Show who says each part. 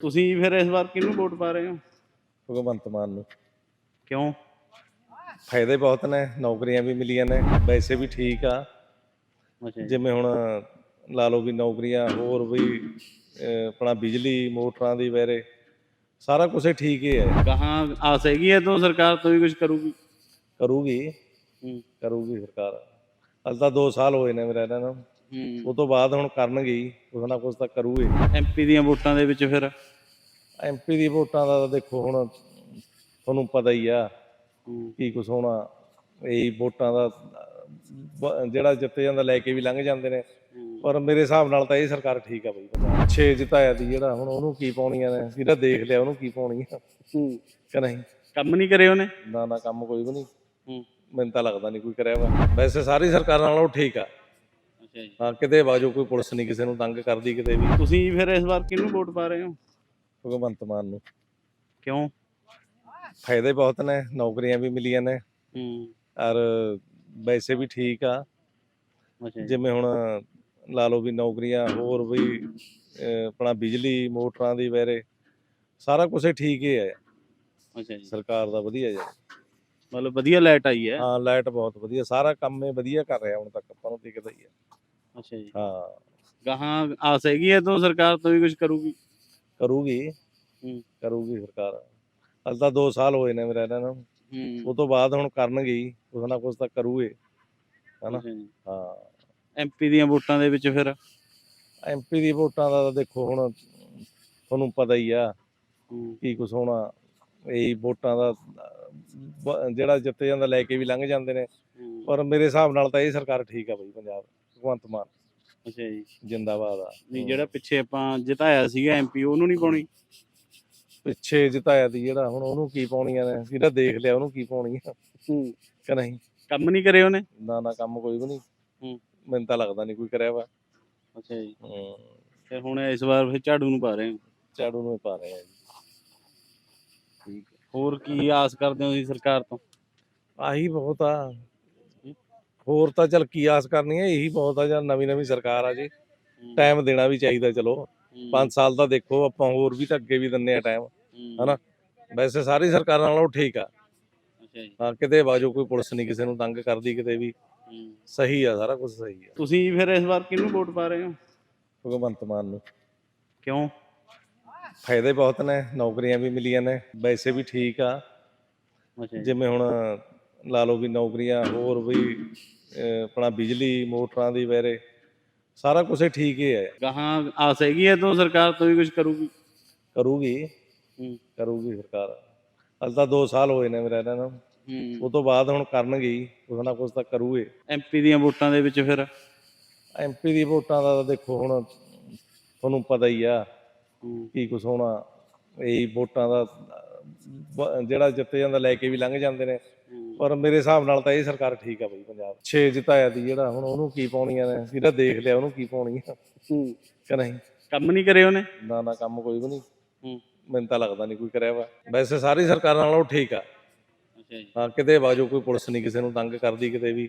Speaker 1: ਤੁਸੀਂ ਫਿਰ ਇਸ ਵਾਰ ਕਿਹਨੂੰ ਵੋਟ ਪਾ ਰਹੇ ਹੋ?
Speaker 2: ਭਗਵੰਤ ਮਾਨ ਨੂੰ।
Speaker 1: ਕਿਉਂ?
Speaker 2: ਫਾਇਦੇ ਬਹੁਤ ਨੇ ਨੌਕਰੀਆਂ ਵੀ ਮਿਲੀਆਂ ਨੇ ਵੈਸੇ ਵੀ ਠੀਕ ਆ।
Speaker 1: ਅੱਛਾ ਜੀ।
Speaker 2: ਜਿਵੇਂ ਹੁਣ ਲਾ ਲਓ ਵੀ ਨੌਕਰੀਆਂ ਹੋਰ ਵੀ ਅਹ, ਆਪਣਾ ਬਿਜਲੀ ਮੋਟਰਾਂ ਦੀ ਵੈਰੇ ਸਾਰਾ ਕੁਝ ਠੀਕ ਹੀ ਹੈ।
Speaker 1: ਕਹਾਂ ਆਸ ਹੈਗੀ ਹੈ ਤੋਂ ਸਰਕਾਰ ਤੋਂ ਵੀ ਕੁਝ ਕਰੂਗੀ?
Speaker 2: ਕਰੂਗੀ। ਕਰੂਗੀ ਸਰਕਾਰ। ਅੱਜ ਤਾਂ 2 ਸਾਲ ਹੋਏ ਨੇ ਮੇਰੇ ਇਹਨਾਂ ਨੂੰ। ਉਹ ਤੋਂ ਬਾਅਦ ਹੁਣ ਕਰਨਗੇ ਹੀ ਕੁਛ ਨਾ ਕੁਛ ਤਾਂ ਕਰੂਗੇ।
Speaker 1: ਐਮਪੀ ਦੀਆਂ ਵੋਟਾਂ ਦੇ ਵਿੱਚ ਫਿਰ?
Speaker 2: ਐਮਪੀ ਦੀ ਵੋਟਾਂ ਦਾ ਤਾਂ ਦੇਖੋ ਹੁਣ ਤੁਹਾਨੂੰ ਪਤਾ ਹੀ ਆ ਕੀ ਕੁਛ ਹੋਣਾ। ਇਹ ਵੋਟਾਂ ਦਾ ਬ- ਜਿਹੜਾ ਜਿੱਤ ਜਾਂਦਾ ਲੈ ਕੇ ਵੀ ਲੰਘ ਜਾਂਦੇ ਨੇ। ਪਰ ਮੇਰੇ ਹਿਸਾਬ ਨਾਲ ਤਾਂ ਇਹ ਸਰਕਾਰ ਠੀਕ ਆ ਬਈ। 6 ਜਿਤਾਇਆ ਦੀ ਜਿਹੜਾ ਹੁਣ ਉਹਨੂੰ ਕੀ ਪਾਉਣੀਆਂ ਨੇ? ਜਿਹੜਾ ਦੇਖ ਲਿਆ ਉਹਨੂੰ ਕੀ ਪਾਉਣੀਆਂ
Speaker 1: ਹੂੰ।
Speaker 2: ਕਿ ਨਹੀਂ?
Speaker 1: ਕੰਮ ਨਹੀਂ ਕਰੇ ਉਹਨੇ?
Speaker 2: ਨਾ ਨਾ ਕੰਮ ਕੋਈ ਵੀ ਨਹੀਂ। ਮੈਨੂੰ ਤਾਂ ਲੱਗਦਾ ਨਹੀਂ ਕੋਈ ਕਰਿਆ ਵਾ ਵੈਸੇ ਸਾਰੀ ਸਰਕਾਰਾਂ ਨਾਲੋਂ ਠੀਕ ਆ। ਹਾਂ ਕਿਤੇ ਬਾਜੋ ਕੋਈ ਪੁਲਿਸ ਨਹੀਂ ਕਿਸੇ ਨੂੰ ਤੰਗ ਕਰਦੀ ਕਿਤੇ ਵੀ।
Speaker 1: ਤੁਸੀਂ ਫਿਰ ਇਸ ਵਾਰ ਕਿਹਨੂੰ ਵੋਟ ਪਾ ਰਹੇ ਹੋ?
Speaker 2: ਭਗਵੰਤ ਮਾਨ ਨੂੰ।
Speaker 1: ਕਿਉਂ?
Speaker 2: ਫਾਇਦੇ ਬਹੁਤ ਨੇ ਨੌਕਰੀਆਂ ਵੀ ਮਿਲੀਆਂ ਨੇ।
Speaker 1: ਹੂੰ।
Speaker 2: ਔਰ ਵੈਸੇ ਵੀ ਠੀਕ ਆ।
Speaker 1: ਅੱਛਾ ਜੀ।
Speaker 2: ਜਿਵੇਂ ਹੁਣ ਲਾ ਲਓ ਵੀ ਨੌਕਰੀਆਂ ਹੋਰ ਵੀ ਅਹ, ਆਪਣਾ ਬਿਜਲੀ ਮੋਟਰਾਂ ਦੀ ਵੈਰੇ ਸਾਰਾ ਕੁਝ ਠੀਕ ਹੀ ਹੈ।
Speaker 1: ਅੱਛਾ ਜੀ।
Speaker 2: ਸਰਕਾਰ ਦਾ ਵਧੀਆ ਜੀ
Speaker 1: ਮਤਲਬ ਵਧੀਆ ਲਾਈਟ ਆਈ ਹੈ।
Speaker 2: ਹਾਂ ਲਾਈਟ ਬਹੁਤ ਵਧੀਆ ਸਾਰਾ ਕੰਮ ਇਹ ਵਧੀਆ ਕਰ ਰਿਹਾ ਹੁਣ ਤੱਕ ਆਪਾਂ ਨੂੰ ਦਿਖਦਾ ਹੀ ਹੈ।
Speaker 1: ਅੱਛਾ ਜੀ।
Speaker 2: ਹਾਂ।
Speaker 1: ਕਹਾਂ ਆਸ ਹੈਗੀ ਹੈ ਤੋਂ ਸਰਕਾਰ ਤੋਂ ਵੀ ਕੁਝ ਕਰੂਗੀ?
Speaker 2: ਕਰੂਗੀ।
Speaker 1: ਹੂੰ।
Speaker 2: ਕਰੂਗੀ ਸਰਕਾਰ। ਅੱਜ ਤਾਂ 2 ਸਾਲ ਹੋਏ ਨੇ ਮੇਰੇ ਇਹਨਾਂ ਨੂੰ।
Speaker 1: ਹੂੰ।
Speaker 2: ਉਹ ਤੋਂ ਬਾਅਦ ਹੁਣ ਕਰਨਗੇ ਹੀ। ਕੁਛ ਨਾ ਕੁਛ ਤਾਂ ਕਰੂਗੇ। ਹਨਾ?
Speaker 1: ਅੱਛਾ ਜੀ।
Speaker 2: ਹਾਂ।
Speaker 1: ਐਮਪੀ ਦੀਆਂ ਵੋਟਾਂ ਦੇ ਵਿੱਚ ਫਿਰ?
Speaker 2: ਐਮਪੀ ਦੀ ਵੋਟਾਂ ਦਾ ਤਾਂ ਦੇਖੋ ਹੁਣ ਤੁਹਾਨੂੰ ਪਤਾ ਹੀ ਆ।
Speaker 1: ਹੂੰ।
Speaker 2: ਕੀ ਕੁਛ ਹੋਣਾ। ਇਹ ਵੋਟਾਂ ਦਾ ਬ- ਜਿਹੜਾ ਜਿੱਤ ਜਾਂਦਾ ਲੈ ਕੇ ਵੀ ਲੰਘ ਜਾਂਦੇ ਨੇ। ਪਰ ਮੇਰੇ ਹਿਸਾਬ ਨਾਲ ਤਾਂ ਇਹ ਸਰਕਾਰ ਠੀਕ ਆ ਬਈ ਪੰਜਾਬ। ਭਗਵੰਤ ਮਾਨ
Speaker 1: ਅੱਛਾ ਜੀ।
Speaker 2: ਜਿੰਦਾਬਾਦ ਆ।
Speaker 1: ਨਹੀਂ ਜਿਹੜਾ ਪਿੱਛੇ ਆਪਾਂ ਜਿਤਾਇਆ ਸੀਗਾ ਐਮਪੀ ਉਹਨੂੰ ਨਹੀਂ ਪਾਉਣੀ?
Speaker 2: ਪਿੱਛੇ ਜਿਤਾਇਆ ਦੀ ਜਿਹੜਾ ਹੁਣ ਉਹਨੂੰ ਕੀ ਪਾਉਣੀਆਂ ਨੇ? ਜਿਹੜਾ ਦੇਖ ਲਿਆ ਉਹਨੂੰ ਕੀ ਪਾਉਣੀਆਂ?
Speaker 1: ਹੂੰ।
Speaker 2: ਕਿ ਨਹੀਂ?
Speaker 1: ਕੰਮ ਨਹੀਂ ਕਰੇ ਉਹਨੇ?
Speaker 2: ਨਾ ਨਾ ਕੰਮ ਕੋਈ ਵੀ ਨਹੀਂ।
Speaker 1: ਹੂੰ।
Speaker 2: ਮੈਨੂੰ ਤਾਂ ਲੱਗਦਾ ਨਹੀਂ ਕੋਈ ਕਰਿਆ ਵਾ।
Speaker 1: ਅੱਛਾ ਜੀ।
Speaker 2: ਹੂੰ।
Speaker 1: ਤੇ ਹੁਣ ਇਸ ਵਾਰ ਫਿਰ ਝਾੜੂ ਨੂੰ ਪਾ ਰਹੇ ਹੋ?
Speaker 2: ਝਾੜੂ ਨੂੰ ਹੀ ਪਾ ਰਹੇ ਆ ਜੀ।
Speaker 1: ਠੀਕ ਹੈ। ਹੋਰ ਕੀ ਆਸ ਕਰਦੇ ਹੋ ਤੁਸੀਂ ਸਰਕਾਰ ਤੋਂ?
Speaker 2: ਆਹੀ ਬਹੁਤ ਆ। ਹੋਰ ਤਾਂ ਚਲ ਕੀ ਆਸ ਕਰਨੀ ਹੈ ਇਹੀ ਬਹੁਤ ਆ ਜਾਂ ਨਵੀਂ ਨਵੀਂ ਸਰਕਾਰ ਆ ਜੀ। ਟਾਈਮ ਦੇਣਾ ਵੀ ਚਾਹੀਦਾ ਚਲੋ। 5 ਸਾਲ ਦਾ ਦੇਖੋ ਆਪਾਂ ਹੋਰ ਵੀ ਤਾਂ ਅੱਗੇ ਵੀ ਦਿੰਨੇ ਆ ਟਾਈਮ ਹਨਾ? ਵੈਸੇ ਸਾਰੀ ਸਰਕਾਰਾਂ ਨਾਲੋਂ ਠੀਕ ਆ।
Speaker 1: ਅੱਛਾ ਜੀ।
Speaker 2: ਹਾਂ ਕਿਤੇ ਬਾਜੋ ਕੋਈ ਪੁਲਿਸ ਨਹੀਂ ਕਿਸੇ ਨੂੰ ਤੰਗ ਕਰਦੀ ਕਿਤੇ ਵੀ। ਸਹੀ ਆ ਸਾਰਾ ਕੁਝ ਸਹੀ ਆ।
Speaker 1: ਤੁਸੀਂ ਫਿਰ ਇਸ ਵਾਰ ਕਿਹਨੂੰ ਵੋਟ ਪਾ ਰਹੇ ਹੋ?
Speaker 2: ਭਗਵੰਤ ਮਾਨ ਨੂੰ।
Speaker 1: ਕਿਉਂ?
Speaker 2: ਫਾਇਦੇ ਬਹੁਤ ਨੇ ਨੌਕਰੀਆਂ ਵੀ ਮਿਲੀਆਂ ਨੇ ਵੈਸੇ ਵੀ ਠੀਕ ਆ।
Speaker 1: ਅੱਛਾ ਜੀ।
Speaker 2: ਜਿਵੇਂ ਹੁਣ ਲਾ ਲਓ ਵੀ ਨੌਕਰੀਆਂ ਹੋਰ ਵੀ ਆਪਣਾ ਬਿਜਲੀ ਮੋਟਰਾਂ ਦੀ ਵੈਰੇ ਸਾਰਾ ਕੁਝ ਠੀਕ ਹੀ ਹੈ।
Speaker 1: ਕਹਾਂ ਆਸ ਹੈਗੀ ਹੈ ਤੋਂ ਸਰਕਾਰ ਤੋਂ ਵੀ ਕੁਝ ਕਰੂਗੀ?
Speaker 2: ਕਰੂਗੀ। ਕਰੂਗੀ ਸਰਕਾਰ। ਅੱਜ ਤਾਂ 2 ਸਾਲ ਹੋਏ ਨੇ ਮੇਰੇ ਇਹਨਾਂ ਨੂੰ। ਉਹ ਤੋਂ ਬਾਅਦ ਹੁਣ ਕਰਨਗੇ ਹੀ। ਕੁਛ ਨਾ ਕੁਛ ਤਾਂ ਕਰੂਗੇ।
Speaker 1: ਐਮਪੀ ਦੀਆਂ ਵੋਟਾਂ ਦੇ ਵਿੱਚ ਫਿਰ?
Speaker 2: ਐਮਪੀ ਦੀ ਵੋਟਾਂ ਦਾ ਦੇਖੋ ਹੁਣ ਤੁਹਾਨੂੰ ਪਤਾ ਹੀ ਆ। ਕੀ ਕੁਛ ਹੋਣਾ। ਇਹ ਵੋਟਾਂ ਦਾ ਜਿਹੜਾ ਜਿੱਤ ਜਾਂਦਾ ਲੈ ਕੇ ਵੀ ਲੰਘ ਜਾਂਦੇ ਨੇ। ਪਰ ਮੇਰੇ ਹਿਸਾਬ ਨਾਲ ਤਾਂ ਇਹ ਸਰਕਾਰ ਠੀਕ ਆ ਬਈ ਪੰਜਾਬ। 6 ਜਿਤਾਇਆ ਦੀ ਜਿਹੜਾ ਹੁਣ ਉਹਨੂੰ ਕੀ ਪਾਉਣੀਆਂ ਨੇ? ਜਿਹੜਾ ਦੇਖ ਲਿਆ ਉਹਨੂੰ ਕੀ ਪਾਉਣੀਆਂ?
Speaker 1: ਹੂੰ।
Speaker 2: ਕਿ ਨਹੀਂ?
Speaker 1: ਕੰਮ ਨਹੀਂ ਕਰੇ ਉਹਨੇ?
Speaker 2: ਨਾ ਨਾ ਕੰਮ ਕੋਈ ਵੀ ਨਹੀਂ।
Speaker 1: ਹੂੰ।
Speaker 2: ਮੈਨੂੰ ਤਾਂ ਲੱਗਦਾ ਨਹੀਂ ਕੋਈ ਕਰਿਆ ਵਾ। ਵੈਸੇ ਸਾਰੀ ਸਰਕਾਰਾਂ ਨਾਲੋਂ ਠੀਕ ਆ।
Speaker 1: ਅੱਛਾ ਜੀ।
Speaker 2: ਹਾਂ ਕਿਤੇ ਬਾਜੋ ਕੋਈ ਪੁਲਿਸ ਨਹੀਂ ਕਿਸੇ ਨੂੰ ਤੰਗ ਕਰਦੀ ਕਿਤੇ ਵੀ।